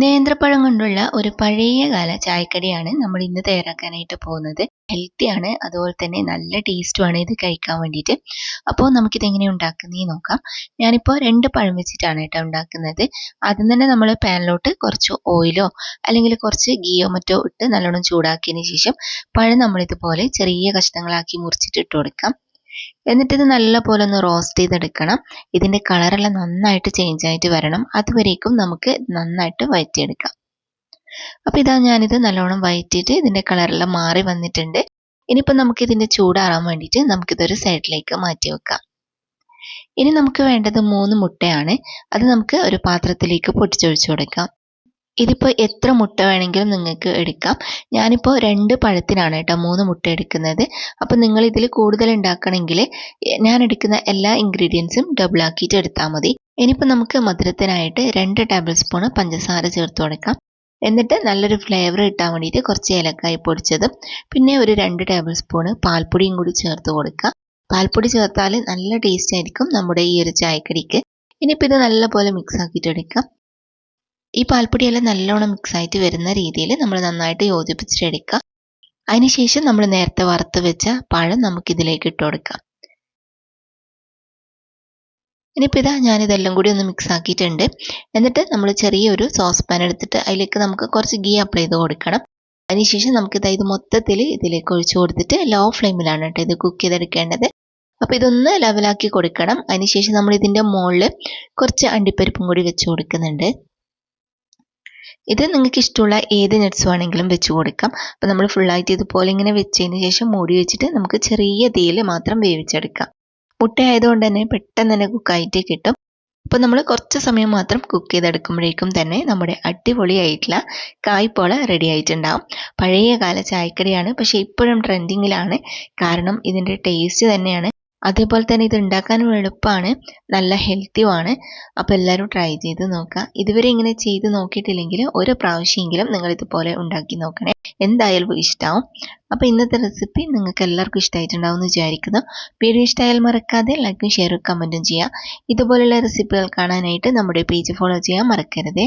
നേന്ത്രപ്പഴം കൊണ്ടുള്ള ഒരു പഴയ കാല ചായക്കടിയാണ് നമ്മൾ ഇന്ന് തയ്യാറാക്കാനായിട്ട് പോകുന്നത്. ഹെൽത്തി ആണ് അതുപോലെ തന്നെ നല്ല ടേസ്റ്റുമാണ് ഇത് കഴിക്കാൻ വേണ്ടിയിട്ട്. അപ്പോൾ നമുക്കിത് എങ്ങനെ ഉണ്ടാക്കുന്നേ നോക്കാം. ഞാനിപ്പോൾ രണ്ട് പഴം വെച്ചിട്ടാണ് കേട്ടോ ഉണ്ടാക്കുന്നത്. ആദ്യം തന്നെ നമ്മൾ പാനിലോട്ട് കുറച്ച് ഓയിലോ അല്ലെങ്കിൽ കുറച്ച് ഗീയോ മറ്റോ ഇട്ട് നല്ലോണം ചൂടാക്കിയതിന് ശേഷം പഴം നമ്മളിതുപോലെ ചെറിയ കഷ്ണങ്ങളാക്കി മുറിച്ചിട്ട് ഇട്ട് കൊടുക്കാം. എന്നിട്ട് ഇത് നല്ലപോലെ ഒന്ന് റോസ്റ്റ് ചെയ്തെടുക്കണം. ഇതിന്റെ കളറെല്ലാം നന്നായിട്ട് ചേഞ്ച് ആയിട്ട് വരണം. അതുവരേക്കും നമുക്ക് നന്നായിട്ട് വയറ്റിയെടുക്കാം. അപ്പോൾ ഇതാ ഞാനിത് നല്ലോണം വയറ്റിയിട്ട് ഇതിന്റെ കളറെല്ലാം മാറി വന്നിട്ടുണ്ട്. ഇനിയിപ്പോൾ നമുക്ക് ഇതിന്റെ ചൂടാറാൻ വേണ്ടിയിട്ട് നമുക്കിതൊരു സൈഡിലേക്ക് മാറ്റി വെക്കാം. ഇനി നമുക്ക് വേണ്ടത് മൂന്ന് മുട്ടയാണ്. അത് നമുക്ക് ഒരു പാത്രത്തിലേക്ക് പൊട്ടിച്ചൊഴിച്ചു കൊടുക്കാം. ഇതിപ്പോൾ എത്ര മുട്ട വേണമെങ്കിലും നിങ്ങൾക്ക് എടുക്കാം. ഞാനിപ്പോൾ രണ്ട് പഴത്തിനാണ് കേട്ടോ മൂന്ന് മുട്ട എടുക്കുന്നത്. അപ്പോൾ നിങ്ങൾ ഇതിൽ കൂടുതൽ ഉണ്ടാക്കണമെങ്കിൽ ഞാൻ എടുക്കുന്ന എല്ലാ ഇൻഗ്രീഡിയൻസും ഡബിൾ ആക്കിയിട്ട് എടുത്താൽ മതി. ഇനിയിപ്പോൾ നമുക്ക് മധുരത്തിനായിട്ട് രണ്ട് ടേബിൾ സ്പൂൺ പഞ്ചസാര ചേർത്ത് കൊടുക്കാം. എന്നിട്ട് നല്ലൊരു ഫ്ലേവർ കിട്ടാൻ വേണ്ടിയിട്ട് കുറച്ച് ഏലക്കായി പൊടിച്ചതും പിന്നെ ഒരു രണ്ട് ടേബിൾ സ്പൂണ് പാൽപ്പൊടിയും കൂടി ചേർത്ത് കൊടുക്കുക പാൽപ്പൊടി ചേർത്താൽ നല്ല ടേസ്റ്റ് ആയിരിക്കും നമ്മുടെ ഈ ഒരു ചായക്കടിക്ക്. ഇനിയിപ്പോൾ ഇത് നല്ലപോലെ മിക്സ് ആക്കിയിട്ട് എടുക്കാം. ഈ പാൽപ്പൊടിയെല്ലാം നല്ലോണം മിക്സ് ആയിട്ട് വരുന്ന രീതിയിൽ നമ്മൾ നന്നായിട്ട് യോജിപ്പിച്ചിട്ടെടുക്കുക. അതിനുശേഷം നമ്മൾ നേരത്തെ വറുത്ത് വെച്ച പഴം നമുക്കിതിലേക്ക് ഇട്ട് കൊടുക്കാം. ഇനിയിപ്പോൾ ഇതാ ഞാനിതെല്ലാം കൂടി ഒന്ന് മിക്സ് ആക്കിയിട്ടുണ്ട്. എന്നിട്ട് നമ്മൾ ചെറിയൊരു സോസ് പാൻ എടുത്തിട്ട് അതിലേക്ക് നമുക്ക് കുറച്ച് ഗീ അപ്ലൈ ചെയ്ത് കൊടുക്കണം. അതിനുശേഷം നമുക്കിത് ഇത് മൊത്തത്തിൽ ഇതിലേക്ക് ഒഴിച്ചു കൊടുത്തിട്ട് ലോ ഫ്ലെയിമിലാണ് കേട്ടോ ഇത് കുക്ക് ചെയ്തെടുക്കേണ്ടത്. അപ്പോൾ ഇതൊന്ന് ലെവലാക്കി കൊടുക്കണം. അതിനുശേഷം നമ്മൾ ഇതിന്റെ മുകളിൽ കുറച്ച് അണ്ടിപ്പരിപ്പും കൂടി വെച്ച് കൊടുക്കുന്നുണ്ട്. ഇത് നിങ്ങൾക്ക് ഇഷ്ടമുള്ള ഏത് നട്ട്സ് വേണമെങ്കിലും വെച്ച് കൊടുക്കാം. അപ്പോൾ നമ്മൾ ഫുള്ളായിട്ട് ഇതുപോലെ ഇങ്ങനെ വെച്ചതിന് ശേഷം മൂടി വെച്ചിട്ട് നമുക്ക് ചെറിയ തീയിൽ മാത്രം വേവിച്ചെടുക്കാം. മുട്ട ആയതുകൊണ്ട് തന്നെ പെട്ടെന്ന് തന്നെ കുക്കായിട്ട് കിട്ടും. അപ്പോൾ നമ്മൾ കുറച്ച് സമയം മാത്രം കുക്ക് ചെയ്തെടുക്കുമ്പോഴേക്കും തന്നെ നമ്മുടെ അടിപൊളിയായിട്ടുള്ള കായ്പോള റെഡി ആയിട്ടുണ്ടാവും. പഴയ കാല ചായക്കടിയാണ് പക്ഷേ ഇപ്പോഴും ട്രെൻഡിങ്ങിലാണ് കാരണം ഇതിന്റെ ടേസ്റ്റ് തന്നെയാണ്. അതേപോലെ തന്നെ ഇത് ഉണ്ടാക്കാനും എളുപ്പമാണ് നല്ല ഹെൽത്തിയുമാണ് അപ്പോൾ എല്ലാവരും ട്രൈ ചെയ്ത് നോക്കുക. ഇതുവരെ ഇങ്ങനെ ചെയ്ത് നോക്കിയിട്ടില്ലെങ്കിൽ ഒരു പ്രാവശ്യമെങ്കിലും നിങ്ങൾ ഇതുപോലെ ഉണ്ടാക്കി നോക്കണേ. എന്തായാലും ഇഷ്ടമാവും അപ്പോൾ ഇന്നത്തെ റെസിപ്പി നിങ്ങൾക്ക് എല്ലാവർക്കും ഇഷ്ടമായിട്ടുണ്ടാവും എന്ന് വിചാരിക്കുന്നു. വീഡിയോ ഇഷ്ടമായാൽ മറക്കാതെ ലൈക്കും ഷെയറും കമന്റും ചെയ്യുക. ഇതുപോലുള്ള റെസിപ്പികൾ കാണാനായിട്ട് നമ്മുടെ പേജ് ഫോളോ ചെയ്യാൻ മറക്കരുതേ.